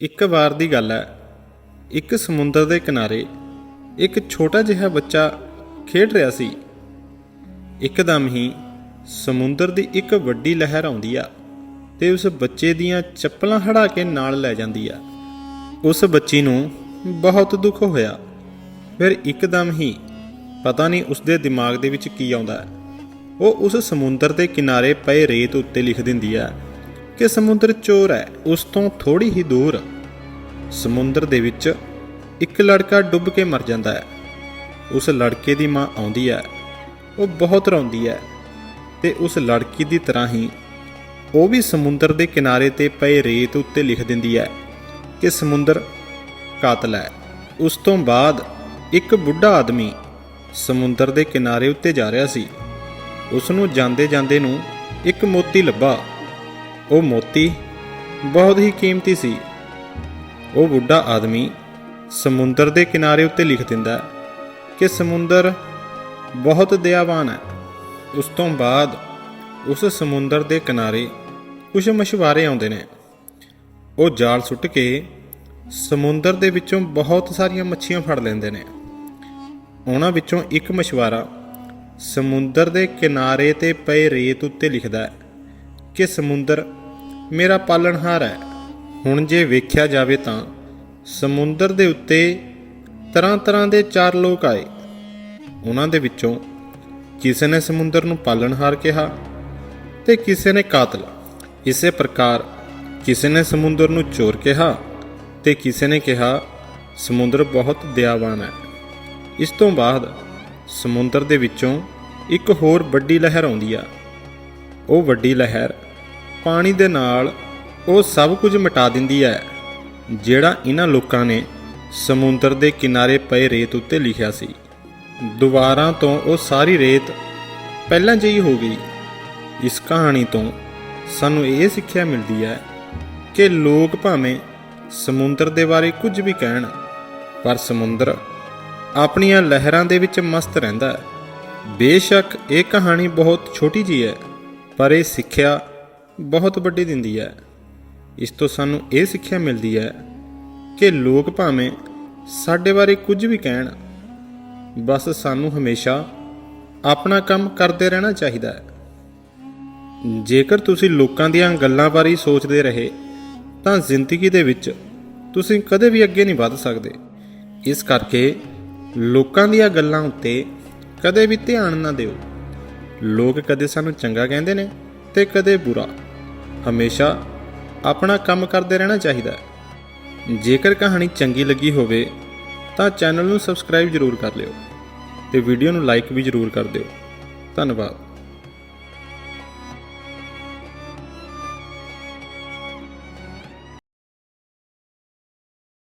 ਇੱਕ ਵਾਰ ਦੀ ਗੱਲ ਹੈ। ਇੱਕ ਸਮੁੰਦਰ ਦੇ ਕਿਨਾਰੇ ਇੱਕ ਛੋਟਾ ਜਿਹਾ ਬੱਚਾ ਖੇਡ ਰਿਹਾ ਸੀ। ਇੱਕਦਮ ਹੀ ਸਮੁੰਦਰ ਦੀ ਇੱਕ ਵੱਡੀ ਲਹਿਰ ਆਉਂਦੀ ਆ ਤੇ ਉਸ ਬੱਚੇ ਦੀਆਂ ਚੱਪਲਾਂ ਹੜਾ ਕੇ ਨਾਲ ਲੈ ਜਾਂਦੀ ਆ। ਉਸ ਬੱਚੀ ਨੂੰ ਬਹੁਤ ਦੁੱਖ ਹੋਇਆ। ਫਿਰ ਇੱਕਦਮ ਹੀ ਪਤਾ ਨਹੀਂ ਉਸ ਦੇ ਦਿਮਾਗ ਦੇ ਵਿੱਚ ਕੀ ਆਉਂਦਾ। ਉਹ ਉਸ ਸਮੁੰਦਰ ਦੇ ਕਿਨਾਰੇ ਪਏ ਰੇਤ ਉੱਤੇ ਲਿਖ ਦਿੰਦੀ ਹੈ ਕਿ ਸਮੁੰਦਰ ਚੋਰ ਹੈ, ਉਸ ਤੋਂ ਥੋੜੀ ਹੀ ਦੂਰ। ਸਮੁੰਦਰ ਦੇ ਵਿੱਚ ਇੱਕ ਲੜਕਾ ਡੁੱਬ ਕੇ ਮਰ ਜਾਂਦਾ ਹੈ। ਉਸ ਲੜਕੇ ਦੀ ਮਾਂ ਆਉਂਦੀ ਹੈ, ਉਹ ਬਹੁਤ ਰੋਂਦੀ ਹੈ ਤੇ ਉਸ ਲੜਕੀ ਦੀ ਤਰ੍ਹਾਂ ਹੀ ਉਹ ਵੀ ਸਮੁੰਦਰ ਦੇ ਕਿਨਾਰੇ ਤੇ ਪਏ ਰੇਤ ਉੱਤੇ ਲਿਖ ਦਿੰਦੀ ਹੈ ਕਿ ਸਮੁੰਦਰ ਕਾਤਲ ਹੈ। ਉਸ ਤੋਂ ਬਾਅਦ ਇੱਕ ਬੁੱਢਾ ਆਦਮੀ ਸਮੁੰਦਰ ਦੇ ਕਿਨਾਰੇ ਉੱਤੇ ਜਾ ਰਿਹਾ ਸੀ। ਉਸ ਨੂੰ ਜਾਂਦੇ ਜਾਂਦੇ ਨੂੰ ਇੱਕ ਮੋਤੀ ਲੱਭਾ। ਉਹ ਮੋਤੀ ਬਹੁਤ ਹੀ ਕੀਮਤੀ ਸੀ। ਉਹ ਬੁੱਢਾ ਆਦਮੀ ਸਮੁੰਦਰ ਦੇ ਕਿਨਾਰੇ ਉੱਤੇ ਲਿਖ ਦਿੰਦਾ ਕਿ ਸਮੁੰਦਰ ਬਹੁਤ ਦਇਆਵਾਨ ਹੈ। ਉਸ ਤੋਂ ਬਾਅਦ ਉਸ ਸਮੁੰਦਰ ਦੇ ਕਿਨਾਰੇ ਕੁਝ ਮਛੁਆਰੇ ਆਉਂਦੇ ਨੇ। ਉਹ ਜਾਲ ਸੁੱਟ ਕੇ ਸਮੁੰਦਰ ਦੇ ਵਿੱਚੋਂ ਬਹੁਤ ਸਾਰੀਆਂ ਮੱਛੀਆਂ ਫੜ ਲੈਂਦੇ ਨੇ। ਉਹਨਾਂ ਵਿੱਚੋਂ ਇੱਕ ਮਛੁਆਰਾ ਸਮੁੰਦਰ ਦੇ ਕਿਨਾਰੇ ਤੇ ਪਏ ਰੇਤ ਉੱਤੇ ਲਿਖਦਾ ਹੈ ਕਿ ਸਮੁੰਦਰ ਮੇਰਾ ਪਾਲਣਹਾਰ ਹੈ। ਹੁਣ ਜੇ ਵੇਖਿਆ ਜਾਵੇ ਤਾਂ ਸਮੁੰਦਰ ਦੇ ਉੱਤੇ ਤਰ੍ਹਾਂ ਤਰ੍ਹਾਂ ਦੇ ਚਾਰ ਲੋਕ ਆਏ। ਉਹਨਾਂ ਦੇ ਵਿੱਚੋਂ ਕਿਸੇ ਨੇ ਸਮੁੰਦਰ ਨੂੰ ਪਾਲਣਹਾਰ ਕਿਹਾ ਤੇ ਕਿਸੇ ਨੇ ਕਾਤਲ। ਇਸੇ ਪ੍ਰਕਾਰ ਕਿਸੇ ਨੇ ਸਮੁੰਦਰ ਨੂੰ ਚੋਰ ਕਿਹਾ ਤੇ ਕਿਸੇ ਨੇ ਕਿਹਾ, ਸਮੁੰਦਰ ਬਹੁਤ ਦਇਆਵਾਨ ਹੈ। ਇਸ ਤੋਂ ਬਾਅਦ ਸਮੁੰਦਰ ਦੇ ਵਿੱਚੋਂ ਇੱਕ ਹੋਰ ਵੱਡੀ ਲਹਿਰ ਆਉਂਦੀ ਆ। ਉਹ ਵੱਡੀ ਲਹਿਰ ਪਾਣੀ ਦੇ ਨਾਲ ਉਹ ਸਭ ਕੁਝ ਮਿਟਾ ਦਿੰਦੀ ਹੈ, ਜਿਹੜਾ ਇਹਨਾਂ ਲੋਕਾਂ ਨੇ ਸਮੁੰਦਰ ਦੇ ਕਿਨਾਰੇ ਪਏ ਰੇਤ ਉੱਤੇ ਲਿਖਿਆ ਸੀ। ਦੁਬਾਰਾ ਤੋਂ ਉਹ ਸਾਰੀ ਰੇਤ ਪਹਿਲਾਂ ਜਿਹੀ ਹੋ ਗਈ। ਇਸ ਕਹਾਣੀ ਤੋਂ ਸਾਨੂੰ ਇਹ ਸਿੱਖਿਆ ਮਿਲਦੀ ਹੈ ਕਿ ਲੋਕ ਭਾਵੇਂ ਸਮੁੰਦਰ ਦੇ ਬਾਰੇ ਕੁਝ ਵੀ ਕਹਿਣ, ਪਰ ਸਮੁੰਦਰ ਆਪਣੀਆਂ ਲਹਿਰਾਂ ਦੇ ਵਿੱਚ ਮਸਤ ਰਹਿੰਦਾ ਹੈ। ਬੇਸ਼ੱਕ ਇਹ ਕਹਾਣੀ ਬਹੁਤ ਛੋਟੀ ਜੀ ਹੈ, ਪਰ ਇਹ ਸਿੱਖਿਆ ਬਹੁਤ ਵੱਡੀ ਦਿੰਦੀ ਹੈ। ਇਸ ਤੋਂ ਸਾਨੂੰ ਇਹ ਸਿੱਖਿਆ ਮਿਲਦੀ ਹੈ ਕਿ ਲੋਕ ਭਾਵੇਂ ਸਾਡੇ ਬਾਰੇ ਕੁਝ ਵੀ ਕਹਿਣ, ਬਸ ਸਾਨੂੰ ਹਮੇਸ਼ਾ ਆਪਣਾ ਕੰਮ ਕਰਦੇ ਰਹਿਣਾ ਚਾਹੀਦਾ ਹੈ। ਜੇਕਰ ਤੁਸੀਂ ਲੋਕਾਂ ਦੀਆਂ ਗੱਲਾਂ ਬਾਰੇ ਸੋਚਦੇ ਰਹੇ, ਤਾਂ ਜ਼ਿੰਦਗੀ ਦੇ ਵਿੱਚ ਤੁਸੀਂ ਕਦੇ ਵੀ ਅੱਗੇ ਨਹੀਂ ਵੱਧ ਸਕਦੇ। ਇਸ ਕਰਕੇ ਲੋਕਾਂ ਦੀਆਂ ਗੱਲਾਂ ਉੱਤੇ ਕਦੇ ਵੀ ਧਿਆਨ ਨਾ ਦਿਓ। ਲੋਕ ਕਦੇ ਸਾਨੂੰ ਚੰਗਾ ਕਹਿੰਦੇ ਨੇ ਤੇ ਕਦੇ ਬੁਰਾ। ਹਮੇਸ਼ਾ ਆਪਣਾ ਕੰਮ ਕਰਦੇ ਰਹਿਣਾ ਚਾਹੀਦਾ ਹੈ। ਜੇਕਰ ਕਹਾਣੀ ਚੰਗੀ ਲੱਗੀ ਹੋਵੇ, ਤਾਂ ਚੈਨਲ ਨੂੰ ਸਬਸਕ੍ਰਾਈਬ ਜ਼ਰੂਰ ਕਰ ਲਿਓ ਤੇ ਵੀਡੀਓ ਨੂੰ ਲਾਈਕ ਵੀ ਜ਼ਰੂਰ ਕਰ ਦਿਓ। ਧੰਨਵਾਦ।